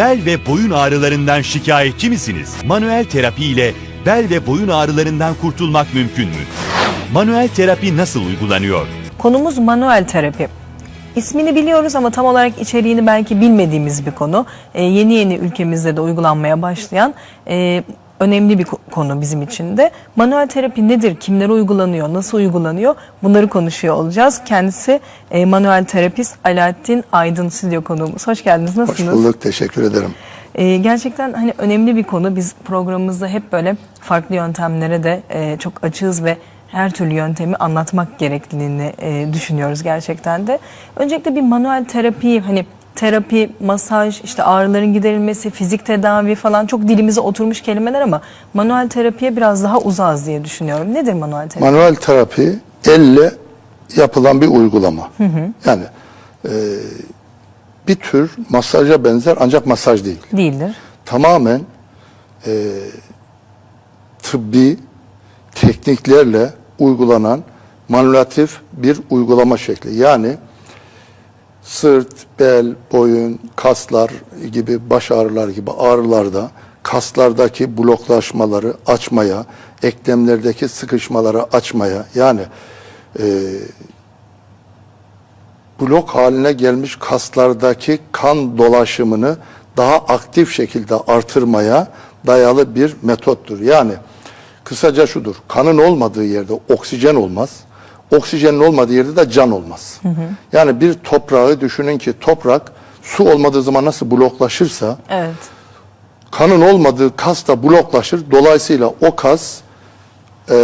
Bel ve boyun ağrılarından şikayetçi misiniz? Manuel terapi ile bel ve boyun ağrılarından kurtulmak mümkün mü? Manuel terapi nasıl uygulanıyor? Konumuz manuel terapi. İsmini biliyoruz ama tam olarak içeriğini belki bilmediğimiz bir konu. Ee, yeni yeni ülkemizde de uygulanmaya başlayan e, önemli bir ko- konu bizim için de. Manuel terapi nedir? Kimlere uygulanıyor? Nasıl uygulanıyor? Bunları konuşuyor olacağız. Kendisi e, manuel terapist Alaaddin Aydın stüdyo konuğumuz. Hoş geldiniz. Hoş Nasılsınız? bulduk, teşekkür ederim. Ee, gerçekten hani önemli bir konu. Biz programımızda hep böyle farklı yöntemlere de e, çok açığız ve her türlü yöntemi anlatmak gerekliliğini e, düşünüyoruz gerçekten de. Öncelikle bir manuel terapi hani terapi, masaj, işte ağrıların giderilmesi, fizik tedavi falan çok dilimize oturmuş kelimeler ama manuel terapiye biraz daha uzağız diye düşünüyorum. Nedir manuel terapi? Manuel terapi elle yapılan bir uygulama. Yani e, bir tür masaja benzer ancak masaj değil. Değildir. Tamamen e, tıbbi tekniklerle uygulanan manipülatif bir uygulama şekli. Yani sırt, bel, boyun, kaslar gibi baş ağrılar gibi ağrılarda kaslardaki bloklaşmaları açmaya, eklemlerdeki sıkışmaları açmaya yani e, blok haline gelmiş kaslardaki kan dolaşımını daha aktif şekilde artırmaya dayalı bir metottur. Yani kısaca şudur. Kanın olmadığı yerde oksijen olmaz. Oksijenin olmadığı yerde de can olmaz. Yani bir toprağı düşünün ki toprak su olmadığı zaman nasıl bloklaşırsa Evet. kanın olmadığı kas da bloklaşır. Dolayısıyla o kas e,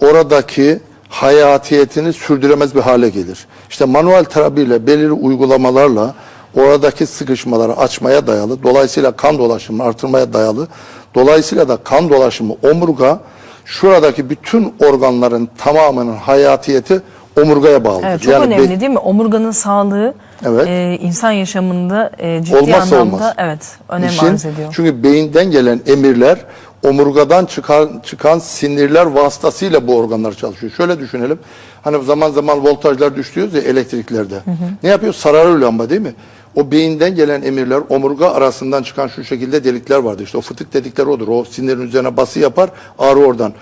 oradaki hayatiyetini sürdüremez bir hale gelir. İşte manuel terapiyle belirli uygulamalarla oradaki sıkışmaları açmaya dayalı, dolayısıyla kan dolaşımını artırmaya dayalı, dolayısıyla da kan dolaşımı omurga, şuradaki bütün organların tamamının hayatiyeti omurgaya bağlıdır. Evet, çok Yani be- önemli değil mi? Omurganın sağlığı Evet. e, insan yaşamında e, ciddi Olmazsa anlamda olmaz. evet önem İşin- arz ediyor. Çünkü beyinden gelen emirler omurgadan çıkan çıkan sinirler vasıtasıyla bu organlar çalışıyor. Şöyle düşünelim. Hani zaman zaman voltajlar düşüyoruz ya elektriklerde. Ne yapıyor? Sararıyor lamba değil mi? O beyinden gelen emirler omurga arasından çıkan şu şekilde delikler vardı. İşte o fıtık dedikleri odur. O sinirin üzerine bası yapar, ağrı oradan.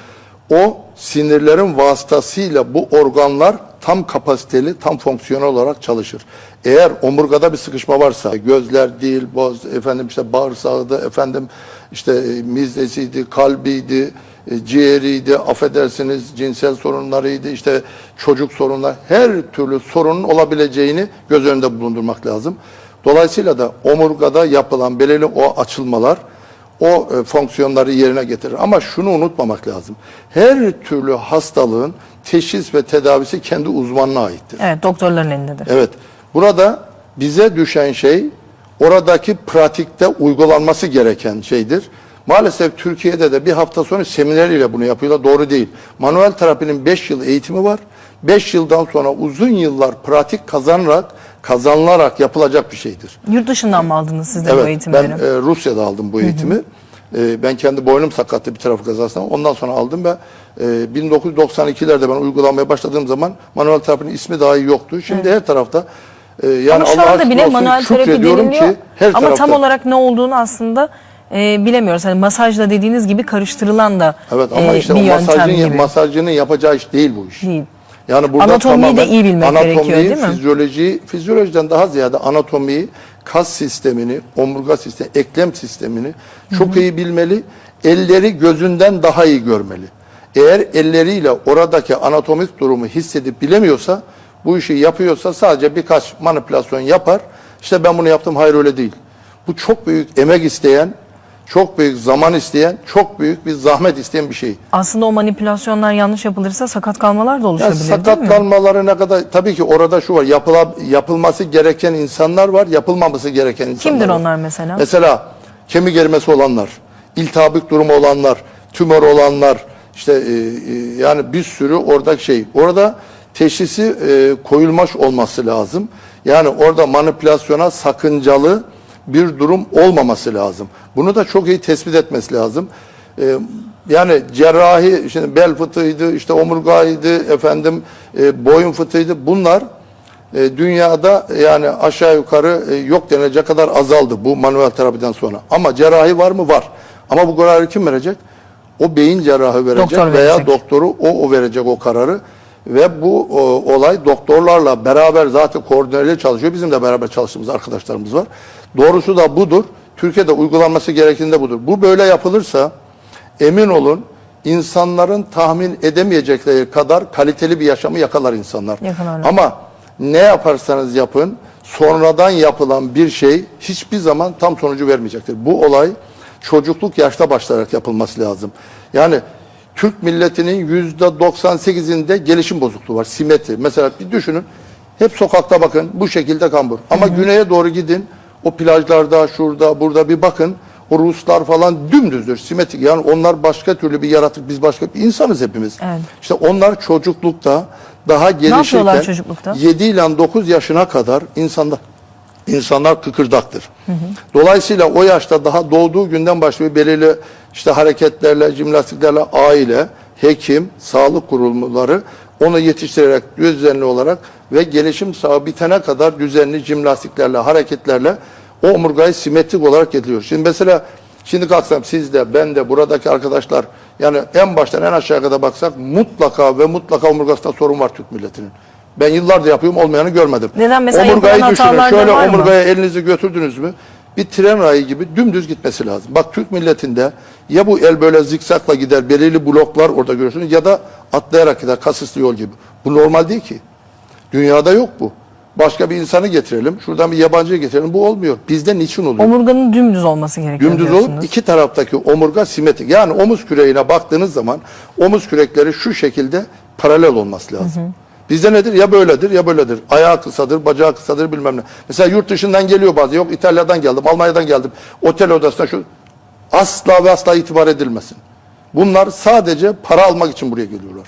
O sinirlerin vasıtasıyla bu organlar tam kapasiteli, tam fonksiyonel olarak çalışır. Eğer omurgada bir sıkışma varsa, gözler, dil, boz, efendim işte bağırsağıydı, efendim işte e, mizdesiydi, kalbiydi, e, ciğeriydi, affedersiniz cinsel sorunlarıydı, işte çocuk sorunlar, her türlü sorunun olabileceğini göz önünde bulundurmak lazım. Dolayısıyla da omurgada yapılan belirli o açılmalar, o e, fonksiyonları yerine getirir. Ama şunu unutmamak lazım. Her türlü hastalığın teşhis ve tedavisi kendi uzmanına aittir. Evet doktorların elindedir. Evet. Burada bize düşen şey oradaki pratikte uygulanması gereken şeydir. Maalesef Türkiye'de de bir hafta sonra seminer ile bunu yapıyorlar. Doğru değil. Manuel terapinin 5 yıl eğitimi var. 5 yıldan sonra uzun yıllar pratik kazanarak, kazanılarak yapılacak bir şeydir. Yurt dışından mı aldınız siz de bu Evet, eğitimleri? ben e, Rusya'da aldım bu eğitimi. E, ben kendi boynum sakattı bir trafik kazasında. Ondan sonra aldım ve e, 1992'lerde ben uygulamaya başladığım zaman manuel terapinin ismi dahi yoktu. Şimdi her tarafta e, yani ama şu anda bile olsun, manuel terapi deniliyor. ki her ama tarafta. tam olarak ne olduğunu aslında e, bilemiyoruz. Hani masajla dediğiniz gibi karıştırılan da Evet ama e, işte bir o yöntem masajın, gibi. masajcının yapacağı iş değil bu iş. Değil. Yani burada Anatomiyi de iyi bilmek anatomiyi, gerekiyor, değil mi? Fizyolojiyi, fizyolojiden daha ziyade anatomiyi, kas sistemini, omurga sistemi, eklem sistemini çok iyi bilmeli. Elleri gözünden daha iyi görmeli. Eğer elleriyle oradaki anatomik durumu hissedip bilemiyorsa, bu işi yapıyorsa sadece birkaç manipülasyon yapar. İşte ben bunu yaptım, hayır öyle değil. Bu çok büyük emek isteyen, çok büyük zaman isteyen, çok büyük bir zahmet isteyen bir şey. Aslında o manipülasyonlar yanlış yapılırsa sakat kalmalar da oluşabilir değil mi? sakatlanmaları ne kadar tabii ki orada şu var yapıla, yapılması gereken insanlar var yapılmaması gereken insanlar Kimdir var. onlar mesela? Mesela kemik erimesi olanlar, iltihabik durumu olanlar, tümör olanlar işte e, e, yani bir sürü oradaki şey. Orada teşhisi e, koyulmuş olması lazım. Yani orada manipülasyona sakıncalı bir durum olmaması lazım. Bunu da çok iyi tespit etmesi lazım. E, yani cerrahi, şimdi bel fıtığıydı, işte omurgaydı, efendim e, boyun fıtığıydı. Bunlar e, dünyada yani aşağı yukarı e, yok denilecek kadar azaldı bu manuel terapiden sonra. Ama cerrahi var mı? Var. Ama bu kararı kim verecek? O beyin cerrahı verecek Doktor veya verecek. doktoru o, o verecek o kararı. Ve bu o, olay doktorlarla beraber zaten koordineli çalışıyor. Bizim de beraber çalıştığımız arkadaşlarımız var. Doğrusu da budur. Türkiye'de uygulanması gerektiğinde budur. Bu böyle yapılırsa emin olun insanların tahmin edemeyecekleri kadar kaliteli bir yaşamı yakalar insanlar. Yakalarlar. Ama ne yaparsanız yapın sonradan yapılan bir şey hiçbir zaman tam sonucu vermeyecektir. Bu olay çocukluk yaşta başlayarak yapılması lazım. Yani Türk milletinin yüzde 98'inde gelişim bozukluğu var. Simetri. Mesela bir düşünün. Hep sokakta bakın bu şekilde kambur. Ama güneye doğru gidin. O plajlarda, şurada, burada bir bakın. O Ruslar falan dümdüzdür, simetrik. Yani onlar başka türlü bir yaratık, biz başka bir insanız hepimiz. Evet. İşte onlar çocuklukta daha gelişirken çocuklukta? 7 ile 9 yaşına kadar insanlar insanlar kıkırdaktır. Dolayısıyla o yaşta daha doğduğu günden başlıyor belirli işte hareketlerle, jimnastiklerle aile, hekim, sağlık kurumları onu yetiştirerek düzenli olarak ve gelişim sağı bitene kadar düzenli jimnastiklerle, hareketlerle o omurgayı simetrik olarak getiriyor. Şimdi mesela şimdi kalksam siz de ben de buradaki arkadaşlar yani en baştan en aşağıya kadar baksak mutlaka ve mutlaka omurgasında sorun var Türk milletinin. Ben yıllardır yapıyorum olmayanı görmedim. Neden? Mesela Omurgayı yapılan düşünün. Şöyle var mı? omurgaya elinizi götürdünüz mü? Bir tren rayı gibi dümdüz gitmesi lazım. Bak Türk milletinde ya bu el böyle zikzakla gider, belirli bloklar orada görürsünüz ya da atlayarak gider, kasıslı yol gibi. Bu normal değil ki. Dünyada yok bu. Başka bir insanı getirelim, şuradan bir yabancıyı getirelim. Bu olmuyor. Bizde niçin oluyor? Omurganın dümdüz olması gerekiyor Dümdüz diyorsunuz. olup iki taraftaki omurga simetrik. Yani omuz küreğine baktığınız zaman omuz kürekleri şu şekilde paralel olması lazım. Bizde nedir? Ya böyledir ya böyledir. Ayağı kısadır, bacağı kısadır bilmem ne. Mesela yurt dışından geliyor bazı. Yok İtalya'dan geldim, Almanya'dan geldim. Otel odasına şu. Asla ve asla itibar edilmesin. Bunlar sadece para almak için buraya geliyorlar.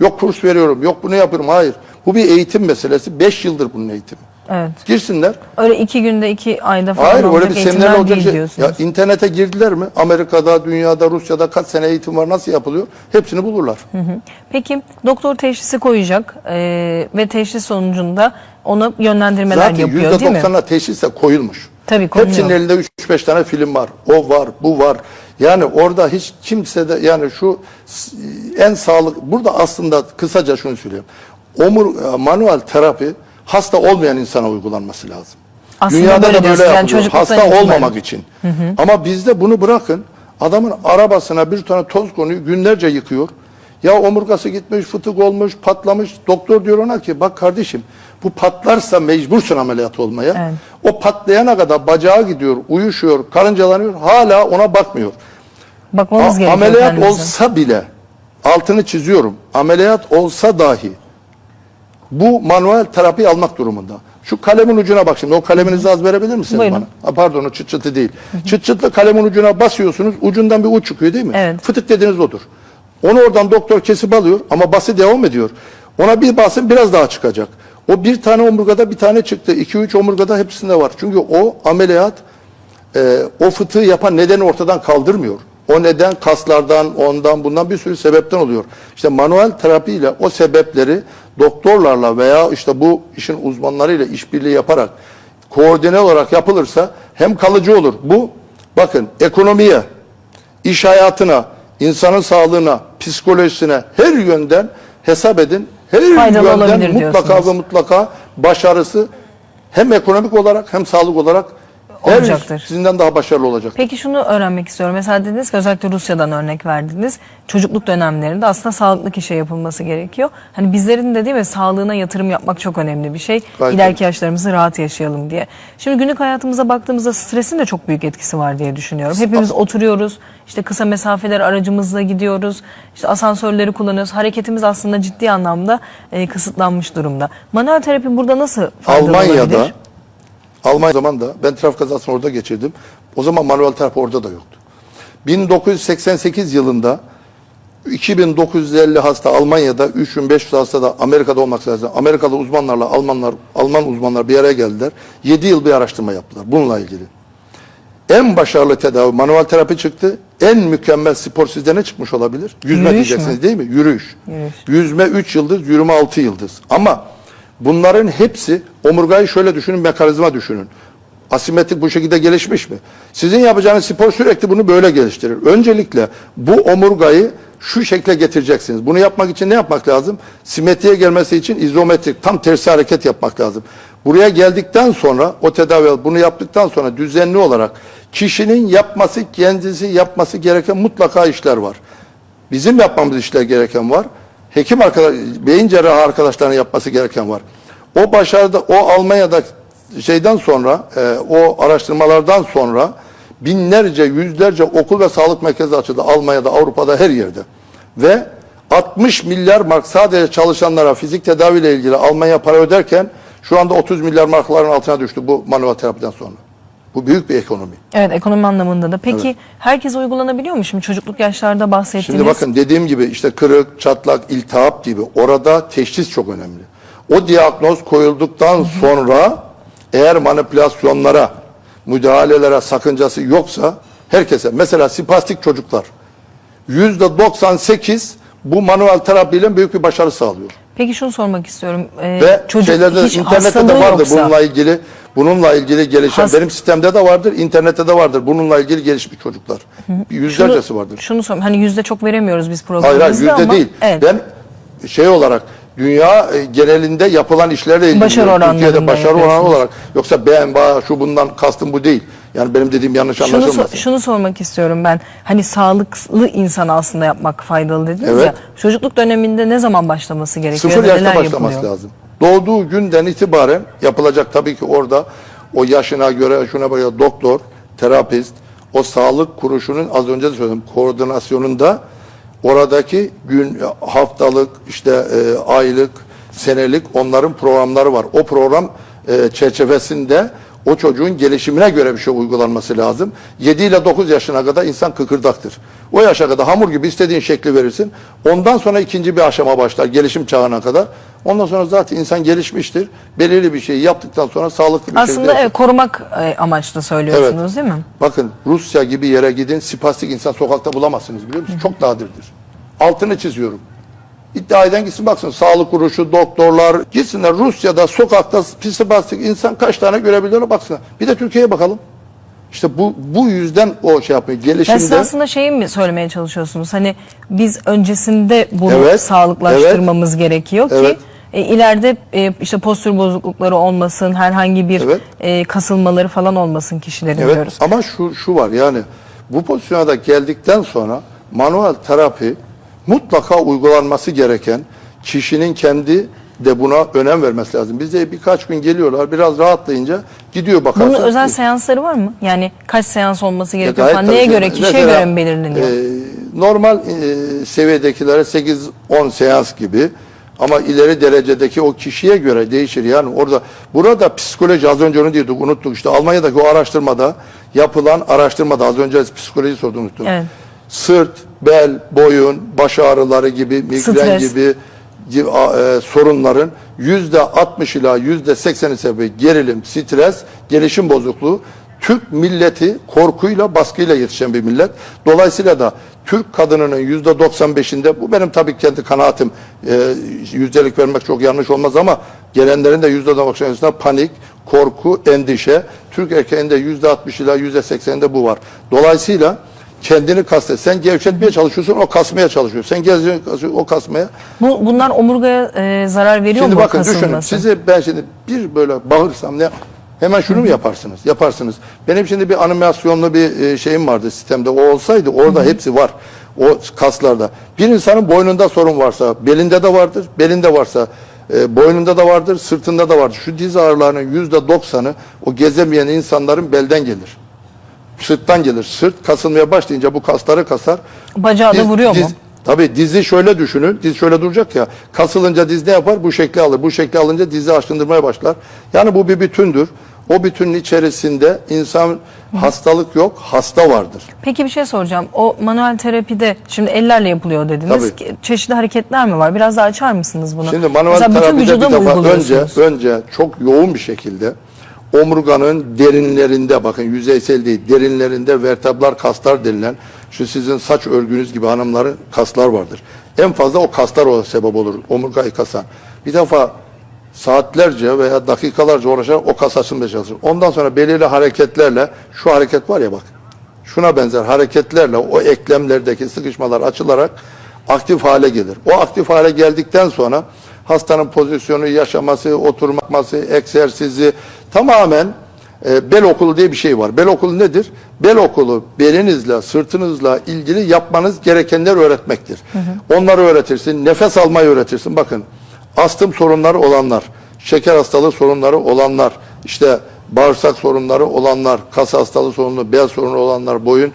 Yok kurs veriyorum, yok bunu yapıyorum. Hayır. Bu bir eğitim meselesi. Beş yıldır bunun eğitimi. Evet. Girsinler. Öyle iki günde iki ayda falan Hayır öyle bir seminer eğitimler olacak şey. Ya internete girdiler mi? Amerika'da, dünyada, Rusya'da kaç sene eğitim var, nasıl yapılıyor? Hepsini bulurlar. Peki doktor teşhisi koyacak e, ve teşhis sonucunda ona yönlendirmeler Zaten yapıyor değil mi? %90'a teşhis de koyulmuş. Tabii koyuyor. Hepsinin elinde 3-5 tane film var. O var, bu var. Yani orada hiç kimse de yani şu en sağlık burada aslında kısaca şunu söyleyeyim. Omur manuel terapi hasta olmayan insana uygulanması lazım. Aslında Dünyada böyle da böyle diyorsunuz, yani yapılıyor. çocukluktan hasta olmamak için. Ama bizde bunu bırakın. Adamın arabasına bir tane toz konuyu günlerce yıkıyor. Ya omurgası gitmiş, fıtık olmuş, patlamış. Doktor diyor ona ki bak kardeşim bu patlarsa mecbursun ameliyat olmaya. Evet. O patlayana kadar bacağı gidiyor, uyuşuyor, karıncalanıyor. Hala ona bakmıyor. Bakmamız A- gerekiyor ameliyat kendimize. olsa bile altını çiziyorum. Ameliyat olsa dahi bu manuel terapi almak durumunda. Şu kalemin ucuna bak şimdi. O kaleminizi az verebilir misiniz Buyurun. bana? Ha, pardon o çıt çıtı değil. Çıt çıtlı kalemin ucuna basıyorsunuz. Ucundan bir uç çıkıyor değil mi? Evet. Fıtık dediğiniz odur. Onu oradan doktor kesip alıyor ama bası devam ediyor. Ona bir basın biraz daha çıkacak. O bir tane omurgada bir tane çıktı. 2-3 omurgada hepsinde var. Çünkü o ameliyat e, o fıtığı yapan nedeni ortadan kaldırmıyor. O neden kaslardan, ondan, bundan bir sürü sebepten oluyor. İşte manuel terapi ile o sebepleri doktorlarla veya işte bu işin uzmanlarıyla işbirliği yaparak koordine olarak yapılırsa hem kalıcı olur. Bu bakın ekonomiye, iş hayatına, insanın sağlığına, psikolojisine her yönden hesap edin. Her Faydalı yönden olabilir mutlaka diyorsunuz. ve mutlaka başarısı hem ekonomik olarak hem sağlık olarak Olacaktır. her sizinden daha başarılı olacak. Peki şunu öğrenmek istiyorum. Mesela dediniz ki özellikle Rusya'dan örnek verdiniz. Çocukluk dönemlerinde aslında sağlıklı kişi yapılması gerekiyor. Hani bizlerin de değil mi sağlığına yatırım yapmak çok önemli bir şey. Gayet İleriki yaşlarımızı rahat yaşayalım diye. Şimdi günlük hayatımıza baktığımızda stresin de çok büyük etkisi var diye düşünüyorum. Hepimiz oturuyoruz. işte kısa mesafeler aracımızla gidiyoruz. işte asansörleri kullanıyoruz. Hareketimiz aslında ciddi anlamda e, kısıtlanmış durumda. Manuel terapi burada nasıl faydalı Almanya'da olabilir? Almanya zamanında ben trafik kazasını orada geçirdim. O zaman manuel terapi orada da yoktu. 1988 yılında 2950 hasta Almanya'da, 3500 hasta da Amerika'da olmak üzere Amerikalı uzmanlarla Almanlar, Alman uzmanlar bir araya geldiler. 7 yıl bir araştırma yaptılar bununla ilgili. En başarılı tedavi manuel terapi çıktı. En mükemmel spor sizde ne çıkmış olabilir? Yüzme Yürüyüş diyeceksiniz mü? değil mi? Yürüyüş. Yürüyüş. Yüzme 3 yıldız, yürüme 6 yıldız. Ama Bunların hepsi omurgayı şöyle düşünün, mekanizma düşünün. Asimetrik bu şekilde gelişmiş mi? Sizin yapacağınız spor sürekli bunu böyle geliştirir. Öncelikle bu omurgayı şu şekle getireceksiniz. Bunu yapmak için ne yapmak lazım? Simetriye gelmesi için izometrik, tam tersi hareket yapmak lazım. Buraya geldikten sonra o tedavi bunu yaptıktan sonra düzenli olarak kişinin yapması, kendisi yapması gereken mutlaka işler var. Bizim yapmamız işler gereken var. Hekim arkadaş, beyin cerrahı arkadaşlarının yapması gereken var. O başarıda, o Almanya'da şeyden sonra, e, o araştırmalardan sonra binlerce, yüzlerce okul ve sağlık merkezi açıldı. Almanya'da, Avrupa'da, her yerde. Ve 60 milyar mark sadece çalışanlara fizik tedaviyle ilgili Almanya para öderken şu anda 30 milyar markların altına düştü bu manuel terapiden sonra. Bu büyük bir ekonomi. Evet ekonomi anlamında da. Peki herkes uygulanabiliyor mu? Şimdi çocukluk yaşlarda bahsettiğiniz. Şimdi bakın dediğim gibi işte kırık, çatlak, iltihap gibi orada teşhis çok önemli. O diagnoz koyulduktan sonra eğer manipülasyonlara, müdahalelere sakıncası yoksa herkese mesela spastik çocuklar yüzde 98 bu manuel terapiyle büyük bir başarı sağlıyor. Peki şunu sormak istiyorum. Ee, Ve çocuk şeylerde hiç internette de vardır yoksa, bununla ilgili bununla ilgili gelişen Has- benim sistemde de vardır, internette de vardır. Bununla ilgili gelişmiş çocuklar. Yüzlercesi vardır. Şunu sorayım. Hani yüzde çok veremiyoruz biz Hayır programımızda hayır yüzde ama. değil. Evet. Ben şey olarak dünya e, genelinde yapılan işlerle ilgili Başarı Türkiye'de başarı oranı olarak yoksa ben ba şu bundan kastım bu değil. Yani benim dediğim yanlış Şunu, anlaşılmasın. so- şunu sormak istiyorum ben. Hani sağlıklı insan aslında yapmak faydalı dediniz Evet. ya. Çocukluk döneminde ne zaman başlaması gerekiyor? Sıfır ya yaşta başlaması yapılıyor? lazım. Doğduğu günden itibaren yapılacak tabii ki orada o yaşına göre şuna göre doktor, terapist, o sağlık kuruluşunun az önce de söyledim koordinasyonunda oradaki gün, haftalık, işte e, aylık, senelik onların programları var. O program e, çerçevesinde o çocuğun gelişimine göre bir şey uygulanması lazım. 7 ile 9 yaşına kadar insan kıkırdaktır. O yaşa kadar hamur gibi istediğin şekli verirsin. Ondan sonra ikinci bir aşama başlar gelişim çağına kadar. Ondan sonra zaten insan gelişmiştir. Belirli bir şeyi yaptıktan sonra sağlıklı bir şekilde Aslında yaşar. evet, korumak e, amaçlı söylüyorsunuz değil mi? Bakın Rusya gibi yere gidin spastik insan sokakta bulamazsınız biliyor musunuz? Çok nadirdir. Altını çiziyorum. İddia eden gitsin baksın sağlık kuruluşu, doktorlar gitsinler Rusya'da sokakta spastik insan kaç tane görebiliyorlar baksınlar. Bir de Türkiye'ye bakalım. İşte bu bu yüzden o şey yapıyor. Yani siz Gelişimde aslında şeyi mi söylemeye çalışıyorsunuz? Hani biz öncesinde bunu Evet, sağlıklaştırmamız gerekiyor ki Evet. e, ileride e, işte postür bozuklukları olmasın, herhangi bir Evet. e, kasılmaları falan olmasın kişilerin Evet diyoruz. ama şu şu var yani bu pozisyona da geldikten sonra manuel terapi mutlaka uygulanması gereken kişinin kendi de buna önem vermesi lazım. Bizde birkaç gün geliyorlar biraz rahatlayınca gidiyor bakarsın. Bunun özel seansları var mı? Yani kaç seans olması gerekiyor falan. Neye göre, kişiye Mesela, göre mi belirleniyor? e, normal e, seviyedekilere 8-10 seans gibi ama ileri derecedeki o kişiye göre değişir. Yani orada burada psikoloji az önce onu diyorduk unuttuk işte Almanya'daki o araştırmada yapılan araştırmada az önce psikoloji sordum unuttum. Evet. Sırt, bel, boyun, baş ağrıları gibi, migren Stres. gibi gibi, e, sorunların yüzde 60 ila yüzde 80'i sebebi gerilim, stres, gelişim bozukluğu. Türk milleti korkuyla, baskıyla yetişen bir millet. Dolayısıyla da Türk kadınının yüzde 95'inde, bu benim tabii kendi kanaatim, e, yüzdelik vermek çok yanlış olmaz ama gelenlerin de yüzde 95'inde panik, korku, endişe. Türk erkeğinde yüzde 60 ila yüzde 80'inde bu var. Dolayısıyla kendini kastet. Sen gevşetmeye çalışıyorsun, o kasmaya çalışıyor. Sen gevşetmeye o kasmaya. Bu bunlar omurgaya e, zarar veriyor Şimdi mu bakın düşünün. Sizi ben şimdi bir böyle bağırsam ne hemen şunu mu yaparsınız? Yaparsınız. Benim şimdi bir animasyonlu bir e, şeyim vardı sistemde. O olsaydı orada hepsi var. O kaslarda. Bir insanın boynunda sorun varsa, belinde de vardır. Belinde varsa e, boynunda da vardır, sırtında da vardır. Şu diz ağrılarının yüzde doksanı o gezemeyen insanların belden gelir. Sırttan gelir. Sırt kasılmaya başlayınca bu kasları kasar. Bacağı da Diz- vuruyor mu? diz- Tabii dizi şöyle düşünün. Diz şöyle duracak ya. Kasılınca diz ne yapar? Bu şekli alır. Bu şekli alınca dizi aşındırmaya başlar. Yani bu bir bütündür. O bütünün içerisinde insan hastalık yok, hasta vardır. Peki bir şey soracağım. O manuel terapide şimdi ellerle yapılıyor dediniz. Tabii. Ki- Çeşitli hareketler mi var? Biraz daha açar mısınız bunu? Şimdi manuel Mesela bütün terapide vücuda bir mı defa önce uyguluyorsunuz? önce çok yoğun bir şekilde omurganın derinlerinde bakın yüzeysel değil derinlerinde vertebral kaslar denilen şu sizin saç örgünüz gibi hanımların kaslar vardır. En fazla o kaslar o sebep olur omurgayı kasan. Bir defa saatlerce veya dakikalarca uğraşarak o kas açılmaya çalışır. Ondan sonra belirli hareketlerle şu hareket var ya bak. Şuna benzer hareketlerle o eklemlerdeki sıkışmalar açılarak aktif hale gelir. O aktif hale geldikten sonra hastanın pozisyonu, yaşaması, oturması, egzersizi tamamen e, bel okulu diye bir şey var. Bel okulu nedir? Bel okulu belinizle, sırtınızla ilgili yapmanız gerekenler öğretmektir. Onları öğretirsin. Nefes almayı öğretirsin. Bakın astım sorunları olanlar, şeker hastalığı sorunları olanlar, işte bağırsak sorunları olanlar, kas hastalığı sorunu, bel sorunu olanlar, boyun,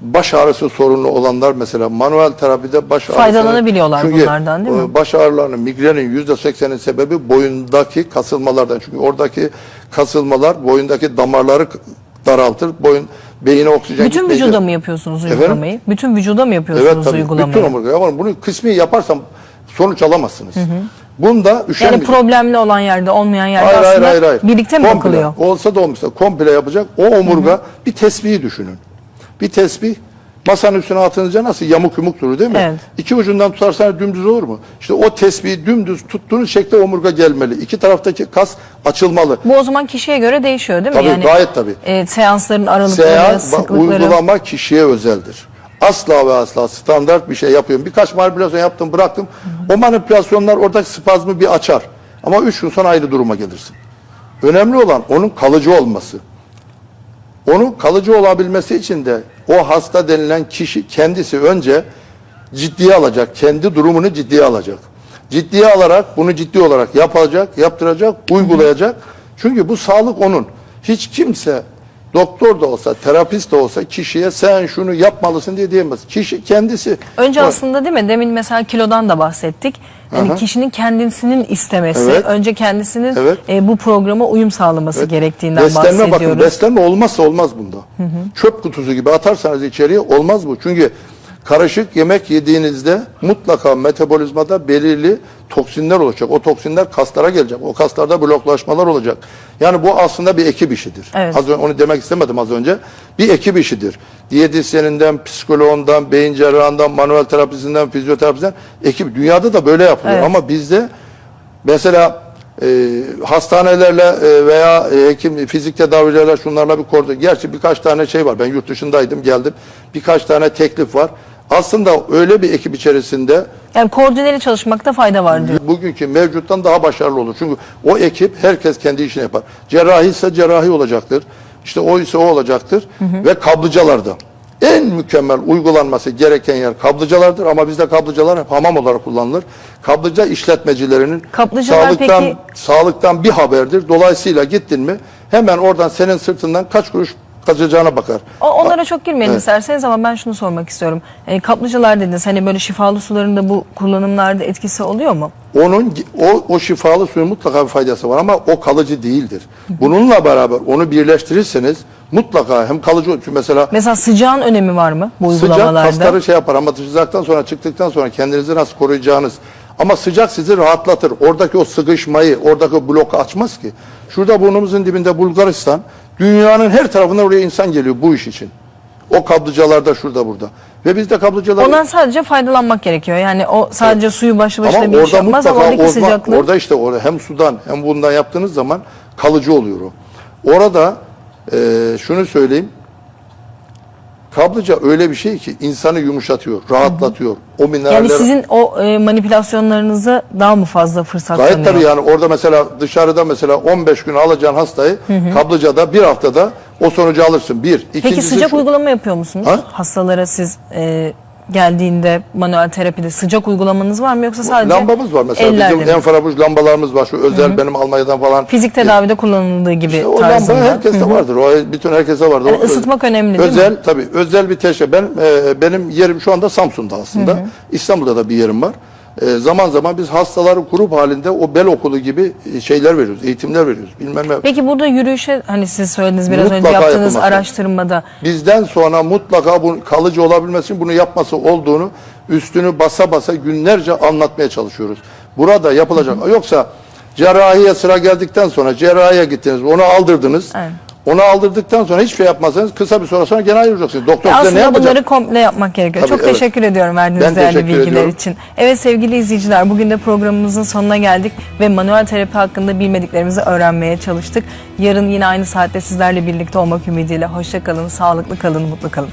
baş ağrısı sorunu olanlar mesela manuel terapide baş ağrısı. Faydalanabiliyorlar Çünkü, bunlardan, değil mi? e, Baş ağrılarının, migrenin yüzde seksenin sebebi boyundaki kasılmalardan. Çünkü oradaki kasılmalar boyundaki damarları daraltır. Boyun beyine oksijen Bütün gitmeyecek. vücuda mı yapıyorsunuz Efendim? uygulamayı? Bütün vücuda mı yapıyorsunuz Evet tabii. uygulamayı? Bütün omurga. Ama bunu kısmi yaparsam sonuç alamazsınız. Bunda Yani üşenmeyecek. problemli olan yerde, olmayan yerde aslında birlikte mi Komple. bakılıyor? Olsa da olmuşsa komple yapacak. O omurga bir tesbihi düşünün. Bir tesbih masanın üstüne atınca nasıl yamuk yumuk durur değil mi? Evet. İki ucundan tutarsan dümdüz olur mu? İşte o tesbihi dümdüz tuttuğunuz şekilde omurga gelmeli. İki taraftaki kas açılmalı. Bu o zaman kişiye göre değişiyor değil mi? Tabii, gayet tabii. E, seansların aralıkları, Seyahat sıklıkları. uygulama kişiye özeldir. Asla ve asla standart bir şey yapıyorum. Birkaç manipülasyon yaptım bıraktım. O manipülasyonlar oradaki spazmı bir açar. Ama üç gün sonra aynı duruma gelirsin. Önemli olan onun kalıcı olması. Onun kalıcı olabilmesi için de o hasta denilen kişi kendisi önce ciddiye alacak. Kendi durumunu ciddiye alacak. Ciddiye alarak bunu ciddi olarak yapacak, yaptıracak, uygulayacak. Çünkü bu sağlık onun. Hiç kimse doktor da olsa, terapist de olsa kişiye sen şunu yapmalısın diye diyemez. Kişi kendisi. Önce Bak, aslında değil mi? Demin mesela kilodan da bahsettik. Yani Aha. kişinin kendisinin istemesi, Evet. önce kendisinin Evet. e, bu programa uyum sağlaması gerektiğinden beslenme bakın bahsediyoruz. beslenme olmazsa olmaz bunda. Çöp kutusu gibi atarsanız içeriye olmaz bu. Çünkü karışık yemek yediğinizde mutlaka metabolizmada belirli toksinler olacak. O toksinler kaslara gelecek. O kaslarda bloklaşmalar olacak. Yani bu aslında bir ekip işidir. Evet. Az önce, onu demek istemedim az önce. Bir ekip işidir. Diyetisyeninden, psikoloğundan, beyin cerrahından, manuel terapisinden, fizyoterapisinden ekip. Dünyada da böyle yapılıyor. Evet. Ama bizde Mesela e, hastanelerle e, veya e, hekim fizik tedavilerle şunlarla bir koordine. Gerçi birkaç tane şey var. Ben yurt dışındaydım geldim. Birkaç tane teklif var. Aslında öyle bir ekip içerisinde Yani koordineli çalışmakta fayda var diyor. bugünkü mevcuttan daha başarılı olur. Çünkü o ekip herkes kendi işini yapar. Cerrahi ise cerrahi olacaktır. İşte o ise o olacaktır. Ve kablıcalarda. En mükemmel uygulanması gereken yer kablıcalardır ama bizde kablıcalar hep hamam olarak kullanılır. Kablıca işletmecilerinin Kaplıcalar sağlıktan peki- sağlıktan bir haberdir. Dolayısıyla gittin mi hemen oradan senin sırtından kaç kuruş kaçacağına bakar. O, onlara çok girmeyelim Evet. isterseniz ama ben şunu sormak istiyorum. E, kaplıcalar dediniz hani böyle şifalı sularında bu kullanımlarda etkisi oluyor mu? Onun o, o şifalı suyun mutlaka bir faydası var ama o kalıcı değildir. Bununla beraber onu birleştirirseniz mutlaka hem kalıcı çünkü mesela Mesela sıcağın önemi var mı bu sıcak uygulamalarda? kasları şey yapar ama sıcaktan sonra çıktıktan sonra kendinizi nasıl koruyacağınız ama sıcak sizi rahatlatır. Oradaki o sıkışmayı, oradaki bloku açmaz ki. Şurada burnumuzun dibinde Bulgaristan, dünyanın her tarafından oraya insan geliyor bu iş için. O kablıcalarda şurada burada. Ve bizde kablıcalar Ondan sadece faydalanmak gerekiyor. Yani o sadece suyu başlı başına ama bir iş orada yapmaz ama mutlaka oradaki orada, sıcaklığı. orada işte orada hem sudan hem bundan yaptığınız zaman kalıcı oluyor o. Orada e, şunu söyleyeyim. Kablıca öyle bir şey ki insanı yumuşatıyor, rahatlatıyor. O mineraller yani sizin o e, manipülasyonlarınıza daha mı fazla fırsat Gayet tanıyor? tabii yani orada mesela dışarıda mesela 15 gün alacağın hastayı kablıcada bir haftada o sonucu alırsın. Bir. Peki sıcak şu- uygulama yapıyor musunuz? Ha? Hastalara siz e, geldiğinde manuel terapide sıcak uygulamanız var mı yoksa sadece Lambamız var mesela ellerle bizim mi? enfraruj lambalarımız var şu özel benim Almanya'dan falan. Fizik tedavide kullanıldığı gibi İşte o tarzında. lamba herkeste vardır. O bütün herkese vardır. Yani O ısıtmak önemli değil özel, tabii özel bir teşe. Ben e, benim yerim şu anda Samsun'da aslında. İstanbul'da da bir yerim var. E, zaman zaman biz hastaları grup halinde o bel okulu gibi e, şeyler veriyoruz, eğitimler veriyoruz. Bilmem ne. Peki burada yürüyüşe hani siz söylediniz biraz önce Mutlaka yaptığınız yapılması. araştırmada Bizden sonra mutlaka bu kalıcı olabilmesi için bunu yapması olduğunu üstünü basa basa günlerce anlatmaya çalışıyoruz. Burada yapılacak. Yoksa cerrahiye sıra geldikten sonra cerrahiye gittiniz, onu aldırdınız. Evet. Onu aldırdıktan sonra hiçbir şey yapmazsanız kısa bir süre sonra gene ayrılacaksınız. Doktor size ne Aslında yapacak? bunları komple yapmak gerekiyor. Tabii, Çok evet. teşekkür ediyorum verdiğiniz Ben değerli teşekkür bilgiler ediyorum. için. Evet sevgili izleyiciler bugün de programımızın sonuna geldik ve manuel terapi hakkında bilmediklerimizi öğrenmeye çalıştık. Yarın yine aynı saatte sizlerle birlikte olmak ümidiyle. Hoşça kalın, sağlıklı kalın, mutlu kalın.